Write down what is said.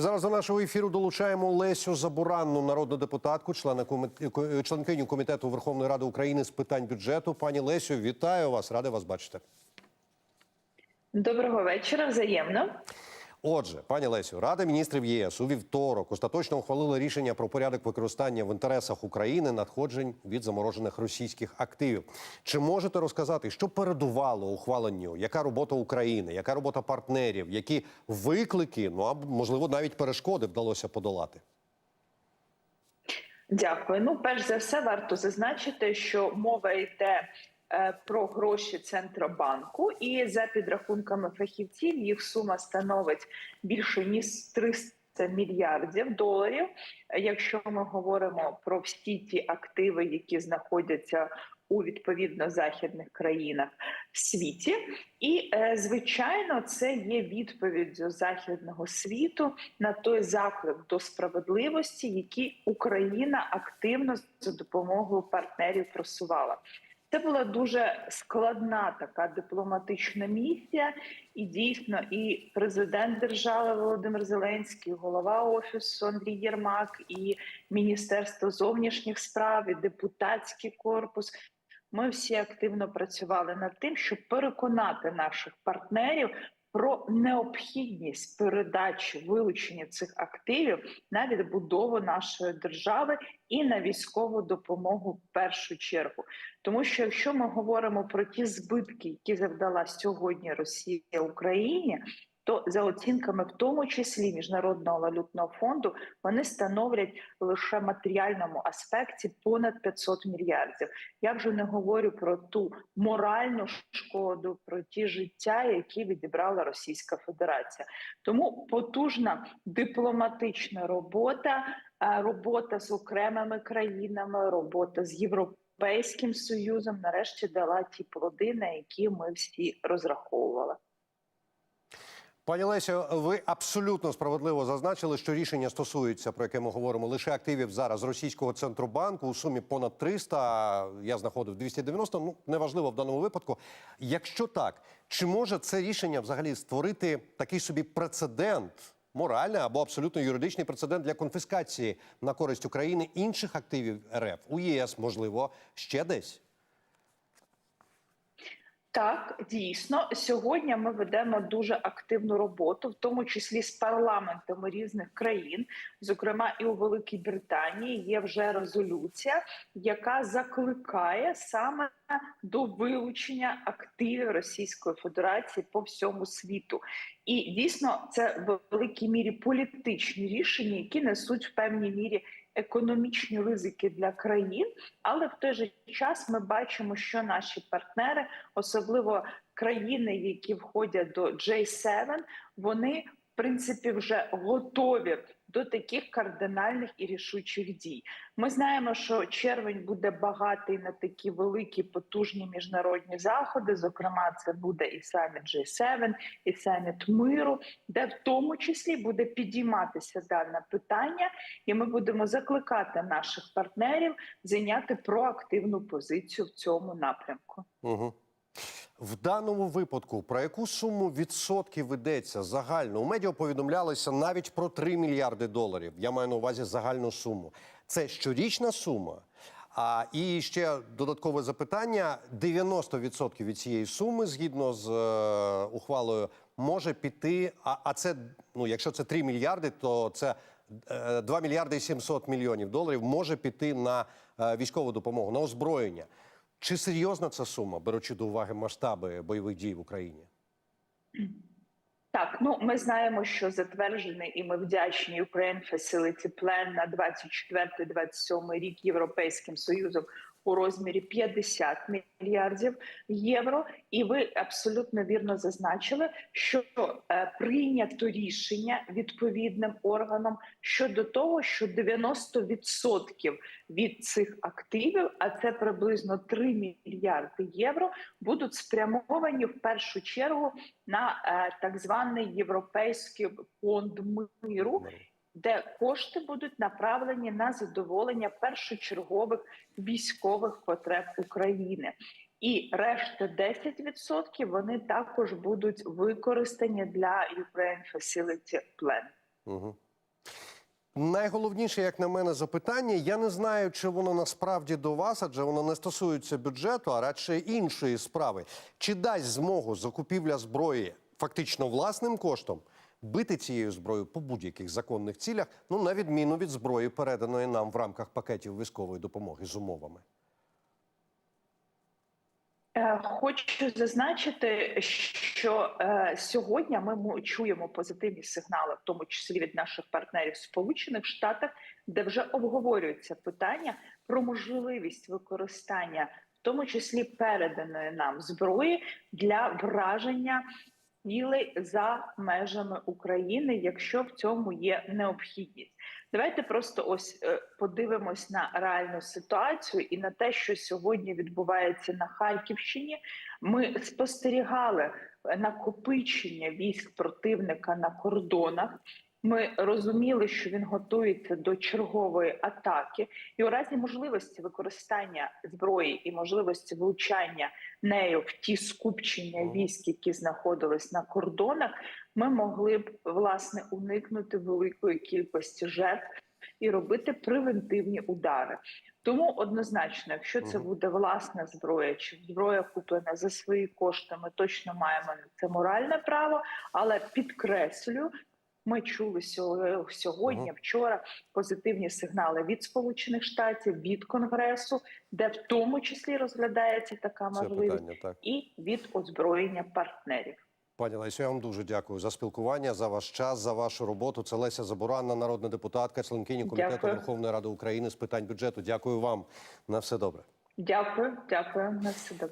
Зараз до нашого ефіру долучаємо Лесю Забуранну, народну депутатку, члена членкиню комітету Верховної Ради України з питань бюджету. Пані Лесю, вітаю вас, радий вас бачити. Доброго вечора, взаємно. Отже, пані Лесю, Рада міністрів ЄС у вівторок остаточно ухвалила рішення про порядок використання в інтересах України надходжень від заморожених російських активів. Чи можете розказати, що передувало ухваленню? Яка робота України, яка робота партнерів, які виклики, ну а можливо навіть перешкоди вдалося подолати? Дякую. Ну, перш за все, варто зазначити, що мова йде про гроші Центробанку, і за підрахунками фахівців їх сума становить більше ніж 300 мільярдів доларів. Е, Якщо ми говоримо про всі ті активи, які знаходяться у відповідно західних країнах в світі, і е, звичайно, це є відповіддю західного світу на той заклик до справедливості, який Україна активно за допомогою партнерів просувала. Це була дуже складна така дипломатична місія, і дійсно, і президент держави Володимир Зеленський, голова офісу Андрій Єрмак, і Міністерство зовнішніх справ, і депутатський корпус. Ми всі активно працювали над тим, щоб переконати наших партнерів про необхідність передачі вилучення цих активів на відбудову нашої держави і на військову допомогу в першу чергу. Тому що якщо ми говоримо про ті збитки, які завдала сьогодні Росія Україні. То за оцінками, в тому числі міжнародного валютного фонду, вони становлять лише в матеріальному аспекті понад 500 мільярдів. Я вже не говорю про ту моральну шкоду, про ті життя, які відібрала Російська Федерація. Тому потужна дипломатична робота, е, робота з окремими країнами, робота з Європейським Союзом нарешті дала ті плоди, на які ми всі розраховували. Пані Лесю, ви абсолютно справедливо зазначили, що рішення стосується, про яке ми говоримо, лише активів зараз російського центробанку у сумі понад 300, Я знаходив 290, Ну неважливо в даному випадку. Якщо так, чи може це рішення взагалі створити такий собі прецедент? Моральний або абсолютно юридичний прецедент для конфіскації на користь України інших активів РФ у ЄС, можливо, ще десь. Так, дійсно, сьогодні ми ведемо дуже активну роботу, в тому числі з парламентами різних країн, зокрема і у Великій Британії є вже резолюція, яка закликає саме до вилучення активів Російської Федерації по всьому світу. І дійсно, це в великій мірі політичні рішення, які несуть в певній мірі економічні ризики для країн, але в той же час ми бачимо, що наші партнери, особливо країни, які входять до J7, вони принципі вже готові до таких кардинальних і рішучих дій. Ми знаємо, що червень буде багатий на такі великі потужні міжнародні заходи. Зокрема, це буде і саміт G7, і саміт миру, де в тому числі буде підійматися дане питання, і ми будемо закликати наших партнерів зайняти проактивну позицію в цьому напрямку. Угу. В даному випадку про яку суму відсотків йдеться загально? У медіа повідомлялося навіть про 3 мільярди доларів. Я маю на увазі загальну суму. Це щорічна сума. А і ще додаткове запитання: 90% від цієї суми, згідно з е, ухвалою, може піти. А, а це ну, якщо це 3 мільярди, то це е, 2 мільярди і 700 мільйонів доларів може піти на е, військову допомогу, на озброєння. Чи серйозна ця сума, беручи до уваги масштаби бойових дій в Україні? Так, ну ми знаємо, що затверджений, і ми вдячні Ukraine Facility Plan на 24-27 рік Європейським Союзом у розмірі 50 мільярдів євро. І ви абсолютно вірно зазначили, що е, прийнято рішення відповідним органом щодо того, що 90% від цих активів, а це приблизно 3 мільярди євро, будуть спрямовані в першу чергу на е, так званий європейський фонд миру де кошти будуть направлені на задоволення першочергових військових потреб України. І решта 10% вони також будуть використані для Ukraine Facility Plan. Угу. Найголовніше, як на мене, запитання. Я не знаю, чи воно насправді до вас, адже воно не стосується бюджету, а радше іншої справи. Чи дасть змогу закупівля зброї фактично власним коштом бити цією зброєю по будь-яких законних цілях, ну на відміну від зброї, переданої нам в рамках пакетів військової допомоги з умовами? Е, Хочу зазначити, що е, сьогодні ми мо- чуємо позитивні сигнали, в тому числі від наших партнерів в Сполучених Штатах, де вже обговорюється питання про можливість використання, в тому числі переданої нам зброї для враження цілей за межами України, якщо в цьому є необхідність. Давайте просто ось е, подивимось на реальну ситуацію і на те, що сьогодні відбувається на Харківщині. Ми спостерігали е, накопичення військ противника на кордонах. Ми розуміли, що він готується до чергової атаки, і у разі можливості використання зброї і можливості влучання нею в ті скупчення військ, які знаходились на кордонах, ми могли б власне уникнути великої кількості жертв і робити превентивні удари. Тому однозначно, якщо це буде власна зброя чи зброя куплена за свої кошти, ми точно маємо на це моральне право. Але підкреслю, ми чули сьо- сьогодні, вчора позитивні сигнали від Сполучених Штатів, від Конгресу, де в тому числі розглядається така можливість, питання так. і від озброєння партнерів. Пані Лесю, я вам дуже дякую за спілкування, за ваш час, за вашу роботу. Це Леся Забуранна, народна депутатка, членкині комітету Дякую. Верховної Ради України з питань бюджету. Дякую вам. На все добре. Дякую, дякую на все добре.